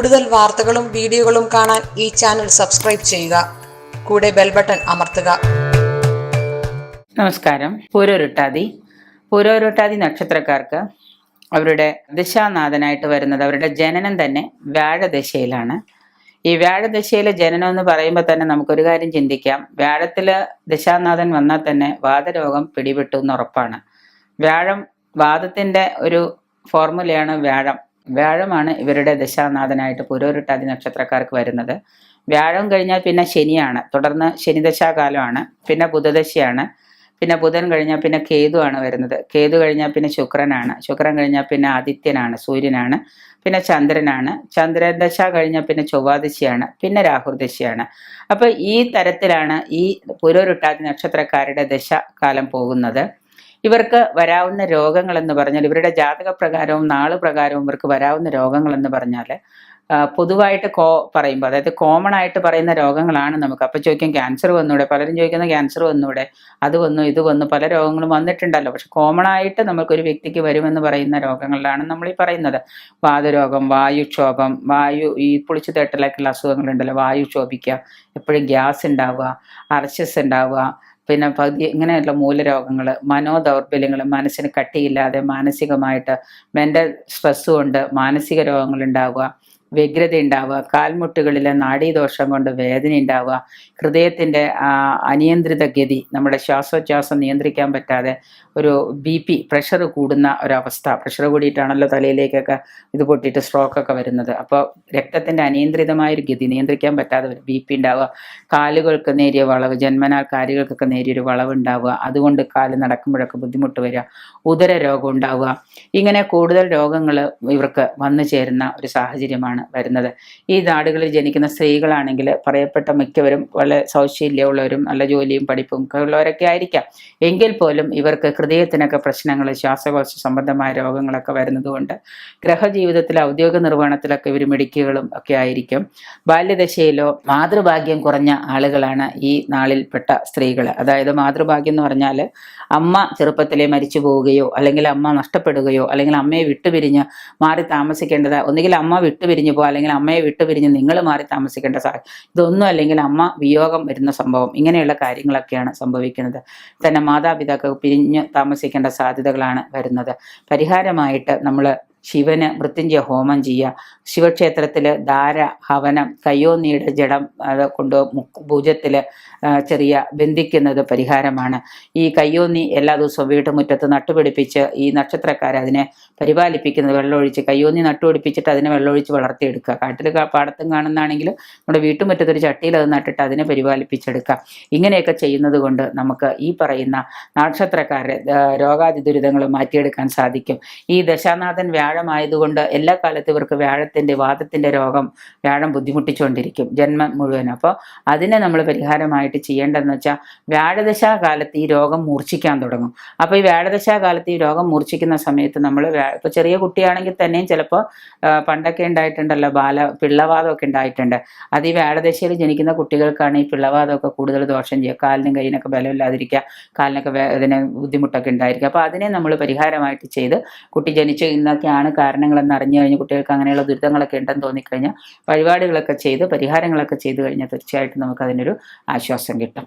കൂടുതൽ വാർത്തകളും വീഡിയോകളും കാണാൻ ഈ ചാനൽ സബ്സ്ക്രൈബ് ചെയ്യുക. കൂടെ ബെൽ ബട്ടൺ അമർത്തുക. നമസ്കാരം. പൂരോരുട്ടാതി. പൂരോരുട്ടാതി നക്ഷത്രക്കാർക്ക് അവരുടെ ദിശാനാഥനായിട്ട് വരുന്നത് അവരുടെ ജനനം തന്നെ വ്യാഴദശയിലാണ്. ഈ വ്യാഴദശയിലെ ജനനം എന്ന് പറയുമ്പോൾ തന്നെ നമുക്കൊരു കാര്യം ചിന്തിക്കാം. വ്യാഴത്തിൽ ദിശാനാഥൻ വന്നാൽ തന്നെ വാദരോഗം പിടിപെട്ടു എന്ന് ഉറപ്പാണ്. വ്യാഴം വാദത്തിന്റെ ഒരു ഫോർമുലയാണ് വ്യാഴം. വ്യാഴമാണ് ഇവരുടെ ദശാനാഥനായിട്ട് പുരോരുട്ടാതി നക്ഷത്രക്കാർക്ക് വരുന്നത്. വ്യാഴം കഴിഞ്ഞാൽ പിന്നെ ശനിയാണ്. തുടർന്ന് ശനിദശാകാലമാണ്. പിന്നെ ബുധദശയാണ്. പിന്നെ ബുധൻ കഴിഞ്ഞാൽ പിന്നെ കേതുവാണ് വരുന്നത്. കേതു കഴിഞ്ഞാൽ പിന്നെ ശുക്രനാണ്. ശുക്രൻ കഴിഞ്ഞാൽ പിന്നെ ആദിത്യനാണ് സൂര്യനാണ്. പിന്നെ ചന്ദ്രനാണ്. ചന്ദ്രദശ കഴിഞ്ഞാൽ പിന്നെ ചൊവ്വാദശയാണ്. പിന്നെ രാഹുർദശയാണ്. അപ്പോൾ ഈ തരത്തിലാണ് ഈ പുരോരുട്ടാതി നക്ഷത്രക്കാരുടെ ദശ കാലം പോകുന്നത്. ഇവർക്ക് വരാവുന്ന രോഗങ്ങൾ എന്ന് പറഞ്ഞാൽ ഇവരുടെ ജാതക പ്രകാരവും നാൾ പ്രകാരവും ഇവർക്ക് വരാവുന്ന രോഗങ്ങൾ എന്ന് പറഞ്ഞാൽ പൊതുവായിട്ട് കോ പറയുമ്പോൾ അതായത് കോമൺ ആയിട്ട് പറയുന്ന രോഗങ്ങളാണ് നമുക്ക്. അപ്പോൾ ചോദിക്കും ക്യാൻസർ വന്നൂടെ? പലരും ചോദിക്കുന്ന ക്യാൻസർ വന്നൂടെ? അത് വന്നു ഇത് വന്നു പല രോഗങ്ങളും വന്നിട്ടുണ്ടല്ലോ. പക്ഷെ കോമൺ ആയിട്ട് നമുക്കൊരു വ്യക്തിക്ക് വരുമെന്ന് പറയുന്ന രോഗങ്ങളിലാണ് നമ്മൾ ഈ പറയുന്നത്. വാതരോഗം വായുക്ഷോഭം വായു ഈ പുളിച്ചു തേട്ടലൊക്കെയുള്ള അസുഖങ്ങളുണ്ടല്ലോ. വായു ക്ഷോഭിക്കുക എപ്പോഴും ഗ്യാസ് ഉണ്ടാവുക അർച്ചസ് ഉണ്ടാവുക പിന്നെ പകുതി ഇങ്ങനെയുള്ള മൂലരോഗങ്ങൾ മനോദൗർബല്യങ്ങൾ മനസ്സിന് കട്ടിയില്ലാതെ മാനസികമായിട്ട് മെന്റൽ സ്ട്രെസ് കൊണ്ട് മാനസിക രോഗങ്ങൾ ഉണ്ടാവുക. വ്യഗ്രത ഉണ്ടാവുക കാൽമുട്ടുകളിലെ നാഡീദോഷം കൊണ്ട് വേദന ഉണ്ടാവുക ഹൃദയത്തിന്റെ അനിയന്ത്രിത ഗതി നമ്മുടെ ശ്വാസോച്ഛ്വാസം നിയന്ത്രിക്കാൻ പറ്റാതെ ഒരു ബി പി പ്രഷർ കൂടുന്ന ഒരവസ്ഥ. പ്രഷർ കൂടിയിട്ടാണല്ലോ തലയിലേക്കൊക്കെ ഇത് പൊട്ടിയിട്ട് സ്ട്രോക്കൊക്കെ വരുന്നത്. അപ്പോൾ രക്തത്തിന്റെ അനിയന്ത്രിതമായൊരു ഗതി നിയന്ത്രിക്കാൻ പറ്റാതെ വരും ബി പി ഉണ്ടാവുക കാലുകൾക്ക് നേരിയ വളവ് ജന്മനാൽ കാലുകൾക്കൊക്കെ നേരിയൊരു വളവ് ഉണ്ടാവുക അതുകൊണ്ട് കാൽ നടക്കുമ്പോഴൊക്കെ ബുദ്ധിമുട്ട് വരിക ഉദര രോഗം ഉണ്ടാവുക. ഇങ്ങനെ കൂടുതൽ രോഗങ്ങൾ ഇവർക്ക് വന്നു ചേരുന്ന ഒരു സാഹചര്യമാണ് വരുന്നത്. ഈ നാടുകളിൽ ജനിക്കുന്ന സ്ത്രീകളാണെങ്കിൽ പറയപ്പെട്ട മിക്കവരും വളരെ സൗശീല്യമുള്ളവരും നല്ല ജോലിയും പഠിപ്പും ഒക്കെ ഉള്ളവരൊക്കെ ആയിരിക്കാം. എങ്കിൽ പോലും ഇവർക്ക് ഹൃദയത്തിനൊക്കെ പ്രശ്നങ്ങൾ ശ്വാസകോശ സംബന്ധമായ രോഗങ്ങളൊക്കെ വരുന്നതുകൊണ്ട് ഗ്രഹജീവിതത്തിൽ ഔദ്യോഗിക നിർവഹണത്തിലൊക്കെ ഇവർ മെഡിക്കുകളും ഒക്കെ ആയിരിക്കും. ബാല്യദശയിലോ മാതൃഭാഗ്യം കുറഞ്ഞ ആളുകളാണ് ഈ നാളിൽപ്പെട്ട സ്ത്രീകൾ. അതായത് മാതൃഭാഗ്യം എന്ന് പറഞ്ഞാൽ അമ്മ ചെറുപ്പത്തിലെ മരിച്ചു പോവുകയോ അല്ലെങ്കിൽ അമ്മ നഷ്ടപ്പെടുകയോ അല്ലെങ്കിൽ അമ്മയെ വിട്ടുപിരിഞ്ഞ് മാറി താമസിക്കേണ്ടത് ഒന്നുകിൽ അമ്മ വിട്ടുപിരിഞ്ഞു പോകുക അല്ലെങ്കിൽ അമ്മയെ വിട്ടു പിരിഞ്ഞ് നിങ്ങൾ മാറി താമസിക്കേണ്ട സാഹചര്യം ഇതൊന്നും അല്ലെങ്കിൽ അമ്മ വിയോഗം വരുന്ന സംഭവം. ഇങ്ങനെയുള്ള കാര്യങ്ങളൊക്കെയാണ് സംഭവിക്കുന്നത്. തന്നെ മാതാപിതാക്കൾ പിരിഞ്ഞ് താമസിക്കേണ്ട സാധ്യതകളാണ് വരുന്നത്. പരിഹാരമായിട്ട് നമ്മൾ ശിവന് മൃത്യുഞ്ജയ ഹോമം ചെയ്യുക. ശിവക്ഷേത്രത്തിൽ ധാര ഹവനം കയ്യോന്നിയുടെ ജഡം അത് കൊണ്ട് ഭുജത്തിൽ ചെറിയ ബന്ധിക്കുന്നത് പരിഹാരമാണ്. ഈ കയ്യോന്നി എല്ലാ ദിവസവും വീട്ടുമുറ്റത്ത് നട്ടുപിടിപ്പിച്ച് ഈ നക്ഷത്രക്കാർ അതിനെ പരിപാലിപ്പിക്കുന്നത് വെള്ളമൊഴിച്ച് കയ്യോന്നി നട്ടുപിടിപ്പിച്ചിട്ട് അതിനെ വെള്ളമൊഴിച്ച് വളർത്തിയെടുക്കുക. കാട്ടിൽ പാടത്തും കാണുന്നതാണെങ്കിൽ നമ്മുടെ വീട്ടുമുറ്റത്ത് ഒരു ചട്ടിയിൽ അത് നട്ടിട്ട് അതിനെ പരിപാലിപ്പിച്ചെടുക്കുക. ഇങ്ങനെയൊക്കെ ചെയ്യുന്നത് കൊണ്ട് നമുക്ക് ഈ പറയുന്ന നക്ഷത്രക്കാരെ രോഗാതി ദുരിതങ്ങൾ മാറ്റിയെടുക്കാൻ സാധിക്കും. ഈ ദശാനാഥൻ വ്യാഴമായതുകൊണ്ട് എല്ലാ കാലത്തും ഇവർക്ക് വ്യാഴത്തിന്റെ വാദത്തിന്റെ രോഗം വ്യാഴം ബുദ്ധിമുട്ടിച്ചുകൊണ്ടിരിക്കും ജന്മം മുഴുവൻ. അപ്പോൾ അതിനെ നമ്മൾ പരിഹാരമായിട്ട് ചെയ്യേണ്ടതെന്ന് വെച്ചാൽ വ്യാഴദശാ കാലത്ത് ഈ രോഗം മൂർച്ഛിക്കാൻ തുടങ്ങും. അപ്പോൾ ഈ വ്യാഴദശാ കാലത്ത് ഈ രോഗം മൂർച്ഛിക്കുന്ന സമയത്ത് നമ്മൾ ഇപ്പോൾ ചെറിയ കുട്ടിയാണെങ്കിൽ തന്നെയും ചിലപ്പോൾ പണ്ടൊക്കെ ഉണ്ടായിട്ടുണ്ടല്ലോ ബാല പിള്ളവാദമൊക്കെ ഉണ്ടായിട്ടുണ്ട്. അത് ഈ വ്യാഴദശയിൽ ജനിക്കുന്ന കുട്ടികൾക്കാണ് ഈ പിള്ളവാദമൊക്കെ കൂടുതൽ ദോഷം ചെയ്യുക. കാലിനും കൈയിനൊക്കെ ബലമില്ലാതിരിക്കുക. കാലിനൊക്കെ ഇതിന് ബുദ്ധിമുട്ടൊക്കെ ഉണ്ടായിരിക്കുക. അപ്പോൾ അതിനെ നമ്മൾ പരിഹാരമായിട്ട് ചെയ്ത് കുട്ടി ജനിച്ചു ഇന്നൊക്കെയാണ് കാരണങ്ങളെന്ന് അറിഞ്ഞു കഴിഞ്ഞ് കുട്ടികൾക്ക് അങ്ങനെയുള്ള ദുരിതങ്ങളൊക്കെ ഉണ്ടെന്ന് തോന്നിക്കഴിഞ്ഞാൽ വഴിപാടുകളൊക്കെ ചെയ്ത് പരിഹാരങ്ങളൊക്കെ ചെയ്തു കഴിഞ്ഞാൽ തീർച്ചയായിട്ടും നമുക്ക് അതിനൊരു ആശ്വാസം കിട്ടും.